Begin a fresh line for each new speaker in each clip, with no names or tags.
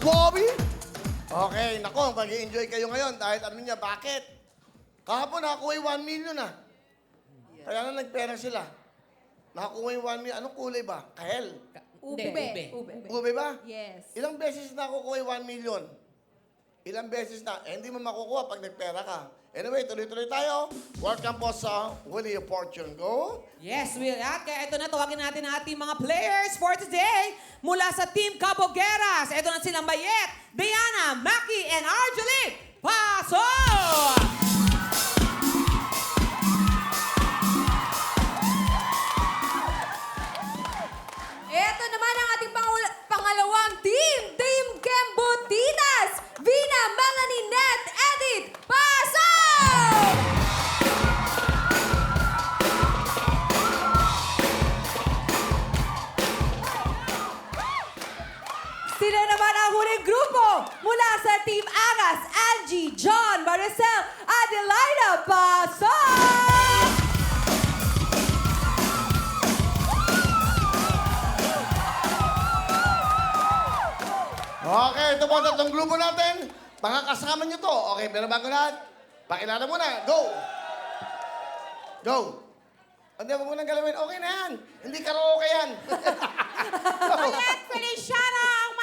Bobby? Okay, nako, mag-enjoy kayo ngayon dahil alam niya, bakit? Kahapon nakakuha yung 1 million ah. Kaya na nagpera sila. Nakakuha yung 1 million. Anong kulay ba? Kahel.
Ube.
Ube.
Ube.
Ube ba?
Yes.
Ilang beses na nakukuha yung 1 million? Ilang beses na? Eh, hindi mo makukuha pag nagpera ka. Anyway, tuloy-tuloy tayo. Welcome po sa Willie of Fortune. Go!
Yes, Will. At kaya ito na, tawagin natin ang ating mga players for today. Mula sa Team Cabogueras, ito na silang Bayet, Diana, Maki, and Arjuli. Pasok!
Mula sa Team Angas, Angie, John, Maricel, Adelaida, pasok!
Okay, ito po ang tatlong grupo natin. Mga kasama nyo to. Okay, pero bago lahat, pakilala mo na. Go! Go! Hindi, mo nang galawin. Okay na yan. Hindi karaoke yan. Go!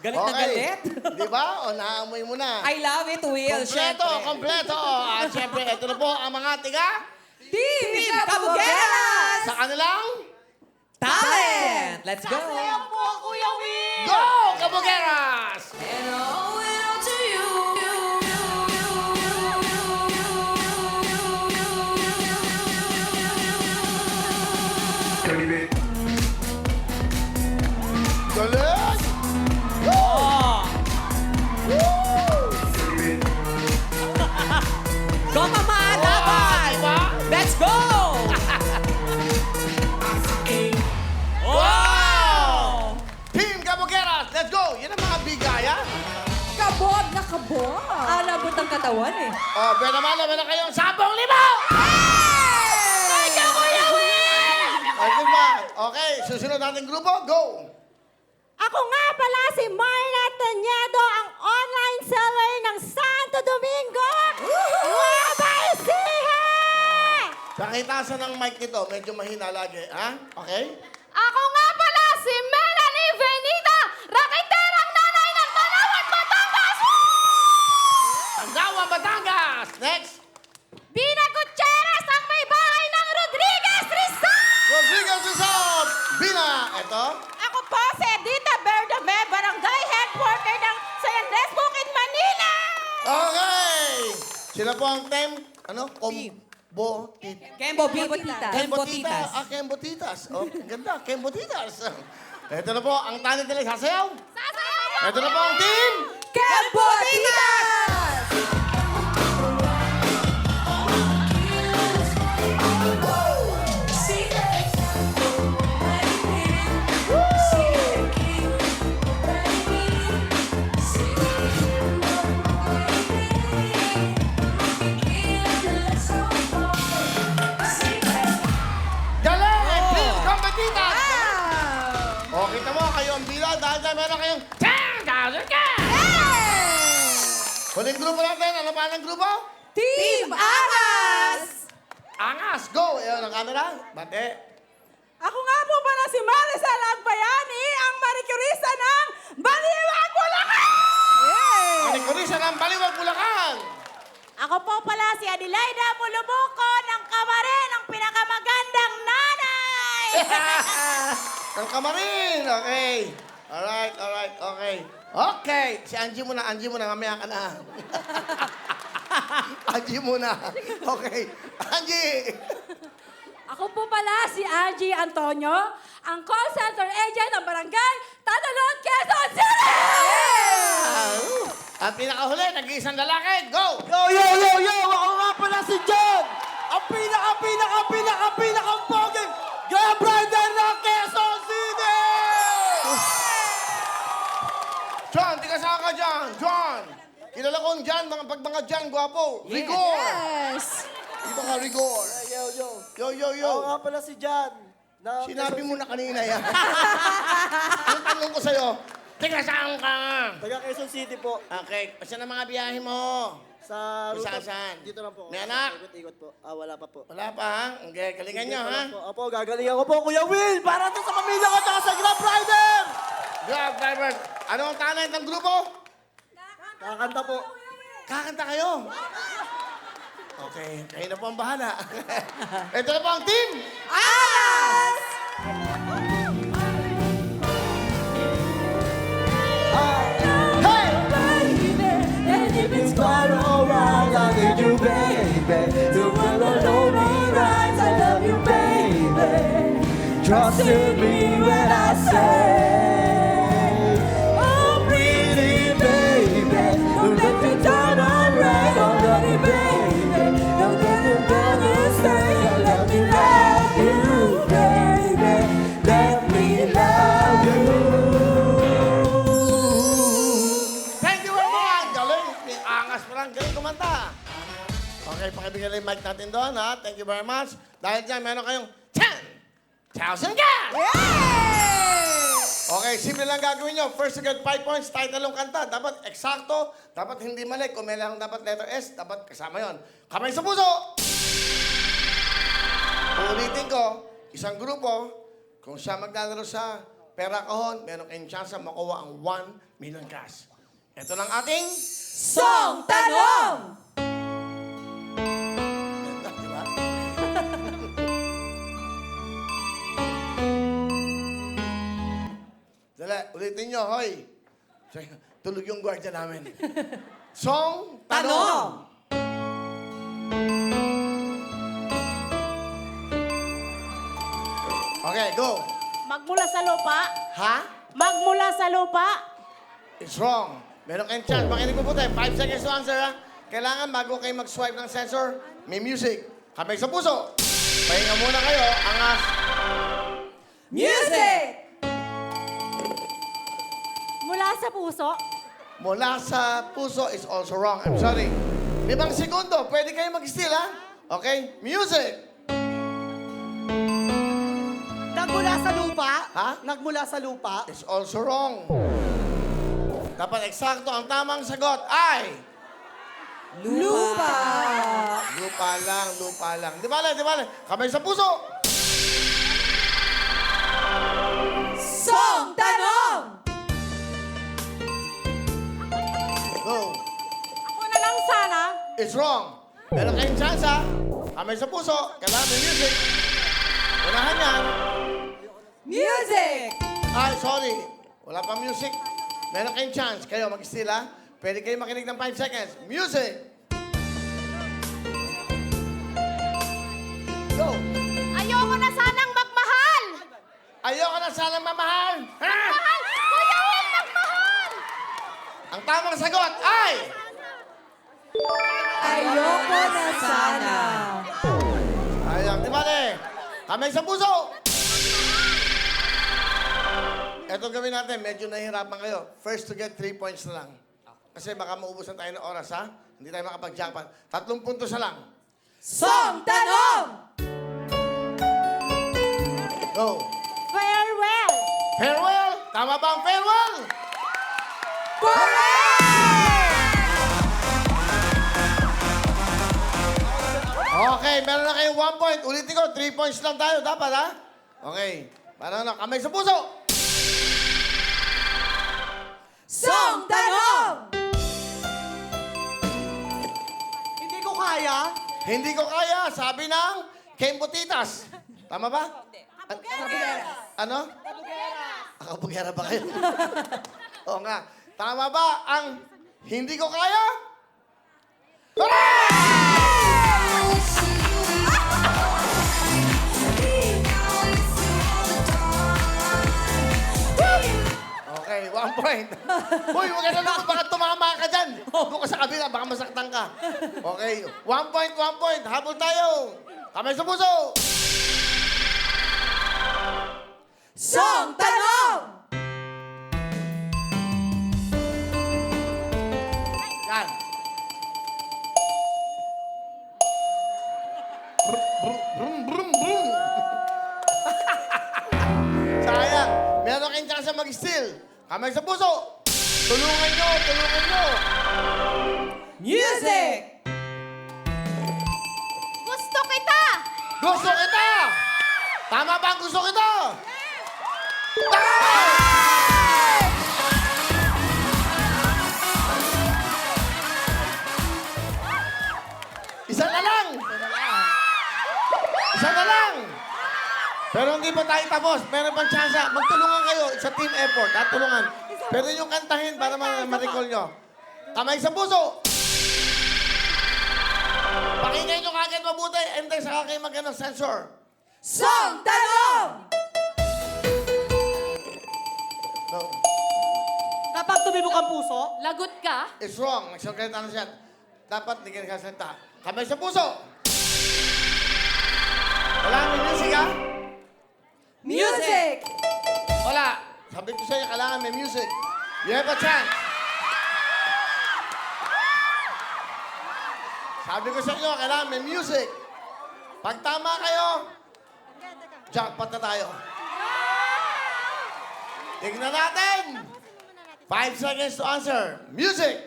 Galit na galit.
Di ba? O, naamoy mo na.
I love it, Will.
kompleto,
syempre.
kompleto. At syempre, ito na po ang mga tiga
Team Cabogueras!
sa kanilang
Talent! Let's go!
Sasayaw po, Kuya Will!
Go! Cabogueras!
Katawan eh.
Oh, pero naman, naman na kayong 10,000!
Thank you, Kuya Will!
Okay, ba? Okay, susunod nating grupo, go!
Ako nga pala si Marla Tañedo, ang online seller ng Santo Domingo. Nueva Ecija!
Pakitasan ng mic nito, medyo mahina lagi, ha? Okay? Sila po ang team, ano?
Team.
Combo Tit.
Kembotitas. Kembotitas.
Ah, Kembotitas. Oh, ang ganda, Kembotitas. Ito na po, ang talent nila sasayaw.
Sasayaw!
Ito na po ang team!
Kembotitas!
Huling grupo natin, ano pa ang grupo?
Team Angas!
Angas, go! Ayan ang camera. Bate.
Ako nga po pala si Marisol Agbayani, ang manicurista ng Baliwag, Bulacan!
Manikurisa ng Baliwag, Bulacan!
Ako po pala si Adelaida Mulumuko ng Kamarin, ang pinakamagandang nanay!
Ang kamarin, okay. Alright, alright, okay. Okay, si Angie muna, Angie muna, mamaya ka na. Angie muna. Okay, Angie.
Ako po pala si Angie Antonio, ang call center agent ng barangay Tatalon, Quezon City!
At pinakahuli, nag-iisang lalaki. Go!
Yo, yo, yo, yo! Ako nga pala si John! Ang pinaka, pinaka, pinaka, pinaka poging
saan dyan? John! Kilala kong John, mga pag mga John, gwapo. Rigor!
Yes!
Dito ka, Rigor.
Yo, yo.
Yo, yo, yo.
Ako nga pala si John. Na
Sinabi mo na kanina yan. Ang tanong ko sa'yo, tika saan ka?
Taga Quezon City po.
Okay, saan ang mga biyahe mo?
Sa ruta-
saan-saan?
Dito lang po.
May anak?
Ikot-ikot po. Ah, wala pa po.
Wala pa, ha? Okay, galingan nyo, ha?
po. Opo, gagalingan ko po, Kuya Will! Para to sa pamilya ko at sa Grand Rider!
Grab, driver. Ano ang talent ng grupo?
Kakanta po.
Kakanta kayo. Okay, kayo na po ang bahala. Ito na po ang team.
Alas!
Trust in me when I say,
Okay, pakibigyan lang yung mic natin doon, ha? Thank you very much. Dahil dyan, meron kayong 10,000 cash! Okay, simple lang gagawin nyo. First to get 5 points, tayo talong kanta. Dapat eksakto, dapat hindi mali. Kung may lang dapat letter S, dapat kasama yon. Kamay sa puso! Uulitin ko, isang grupo, kung siya maglalaro sa pera kahon, meron kayong chance na makuha ang 1 million cash. Ito lang ating...
Song Tanong!
Dali, ulitin nyo, hoy. Tulog yung gwardiya namin. Song, tanong.
Tanong!
Okay, go.
Magmula sa lupa,
Ha?
magmula sa lupa,
It's wrong. Meron kayong chance. Makinig po po tayo. Five seconds to answer, ha? Kailangan bago kayo mag-swipe ng sensor, may music. Kamay sa puso. Pahinga muna kayo. Angas.
Music!
Sa puso,
Mula sa puso is also wrong. I'm sorry. Limang segundo. Pwede kayo mag-steal, ha? Okay? Music.
Nagmula sa lupa?
Ha?
Nagmula sa lupa?
It's also wrong. Dapat eksakto. Ang tamang sagot ay...
Lupa!
Lupa lang, lupa lang. Di ba, di ba? Kamay sa puso.
Song Tanong!
It's wrong. Meron kayong chance, ha? Kamay sa puso. Kailangan may music. Unahan yan.
Music!
Ay, sorry. Wala pa music. Meron kayong chance. Kayo, mag-steal, ha? Pwede kayo makinig ng 5 seconds. Music! Go!
Ayoko na sanang magmahal!
Ayoko na sanang mamahal. Ha?
Mahal! Kuya Will, magmahal!
Ang tamang sagot ay...
Ayoko na sana.
Ayang, di ba, le? Kamay sa puso! Ito gawin natin, medyo nahihirapan kayo. First to get 3 points na lang. Kasi baka maubusan tayo ng oras, ha? Hindi tayo makapag-jackpot. Tatlong puntos na lang.
Song Tanong!
Go!
farewell,
Farewell! Tama ba ang farewell? Okay, 1 point. Ulitin ko, 3 points lang tayo. Dapat, ha? Okay. Para na, kamay sa puso.
Song Tanong!
Hindi ko kaya.
Hindi ko kaya, sabi ng Kembutitas. Tama ba? Ano? Akabugera ba kayo? Oo nga. Tama ba ang hindi ko kaya? Point. Uy, huwag ka na lumot. Baka tumama ka dyan. Doon ka sa kabila. Baka masaktan ka. Okay. One point, one point. Habol tayo. Kamay sa puso.
Song Tanong!
Yan. Brum, brum, brum. Sayang. Meron kayong chance mag-steal. Kamay sa puso. Tulungan nyo, tulungan nyo.
Music!
Gusto kita!
Gusto kita! Tama ba ang gusto kita? Isa na lang! Isa na lang! Pero hindi pa tayo tapos. Meron pang chance. Magtulungan kayo sa team effort. Ha? Tulungan. Pero yung kantahin para ma- ma-recall nyo. Kamay sa puso. Pakinggan nyo kagad mabuti. And then saka kayo mag sensor.
Song Tanong!
No.
Dapat tumibok ang puso.
Lagot ka?
It's wrong. Nagsalita na siya. Dapat hindi ka nagsasalita. Kamay sa puso. Sabi ko sa inyo, kailangan may music. You have a chance. Sabi ko sa inyo, kailangan may music. Pag tama kayo, jackpot na tayo. Tignan natin. Five seconds to answer. Music.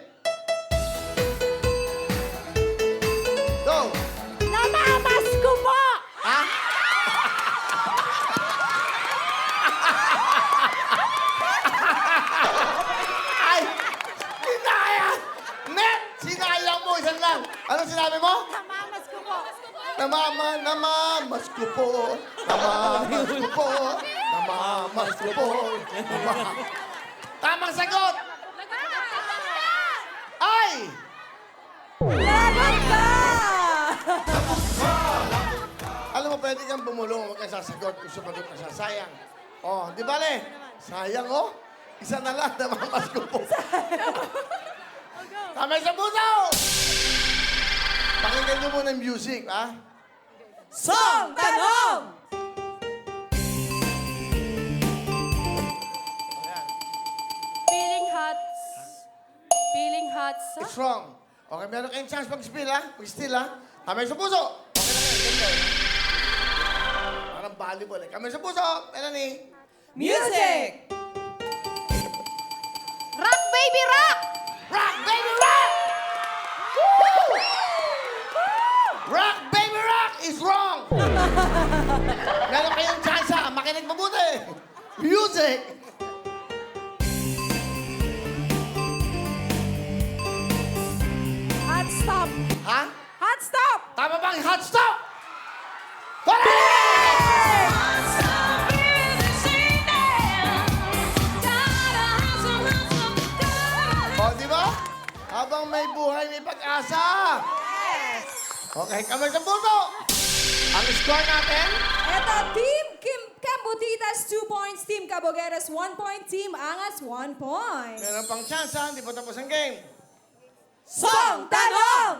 Go.
Namamas ko po!
Ha? Ay! Sinaya! Net! Sinaya mo! Isan lang! Ano sinabi mo?
Namamas ko po!
Namama, namamas ko po. Namamas ko po. Namamas ko po. Nama- Tamang sagot! Ay!
Lagot ka!
Alam mo, pwede kang bumulong, huwag kang sasagot kung sumagot ka siya. Sayang. Oh, di ba le? Sayang, oh. Isa na lang, namamas ko po. Kamay sa puso! Pakinggan niyo muna yung music, ha?
Song Tanong!
Feeling hot. Feeling hot sa...
It's wrong. Okay, meron kayong chance mag-spill, ha? Mag-steal, ha? Kamay sa puso! Okay na kayo, ganito. Parang volleyball, eh. Kamay sa puso! Melanie!
Music!
Rock, baby, rock!
Rock, baby, rock! Meron kayong chance, ha? Makinig mabuti! Music!
Hot stop!
Ha?
Hot stop!
Tama bang hot stop? Correct! O, di ba? Habang may buhay, may pag-asa. Okay, kamay sa puso. Ang score natin,
Eto, Team Kim Cambutitas, 2 points. Team Cabogueras, 1 point. Team Angas, 1 point.
meron pang chance, ha? Hindi pa tapos ang game.
Song Tanong!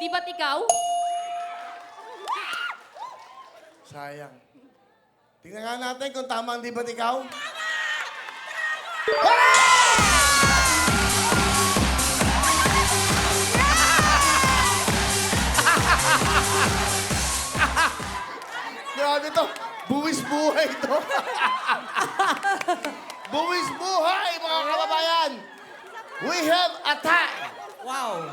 Di ba't ikaw?
Sayang. Tingnan nga natin kung tama ang di ba't ikaw. Grabe to. Buwis buhay to. Buwis buhay, mga kababayan. We have a tie.
Wow!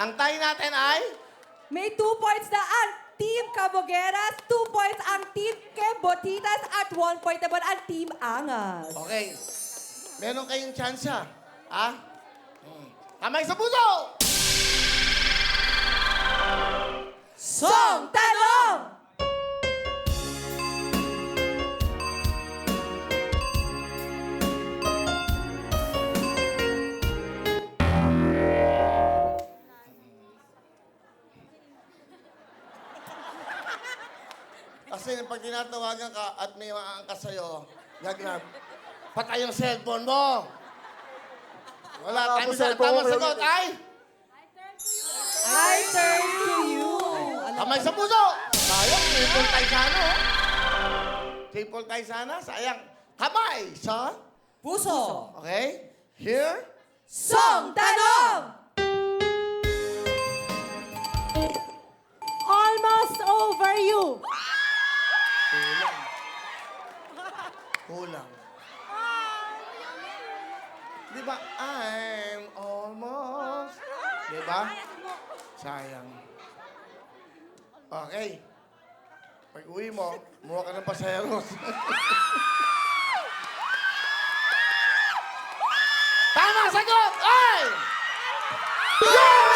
Ang tie natin ay...
May 2 points na ang Team Cabogueras, 2 points ang Team Cambutitas, at 1 point naman ang Team Angas.
Okay. Meron kayong chance, ha? Ha? Hmm. Kamay sa puso!
Song Tanong!
Kasi pag tinatawagan ka at may maangkas sa'yo, gagnab, patay yung cellphone mo. Wala
Wala
tayo
po
sa
cellphone
tamang
ko,
sagot ay
I turn to you.
kamay sa puso. Sayang, triple tayo sana. oh. Triple tayo sana, sayang. Kamay sa,
Puso.
okay? Here,
Song Tanong!
Almost over you.
Kulang. Di ba? I'm almost. Di ba? Sayang. Okay. Pag uwi mo, muha ka ng paseros. Tama sagot! Ay!
Nagwawala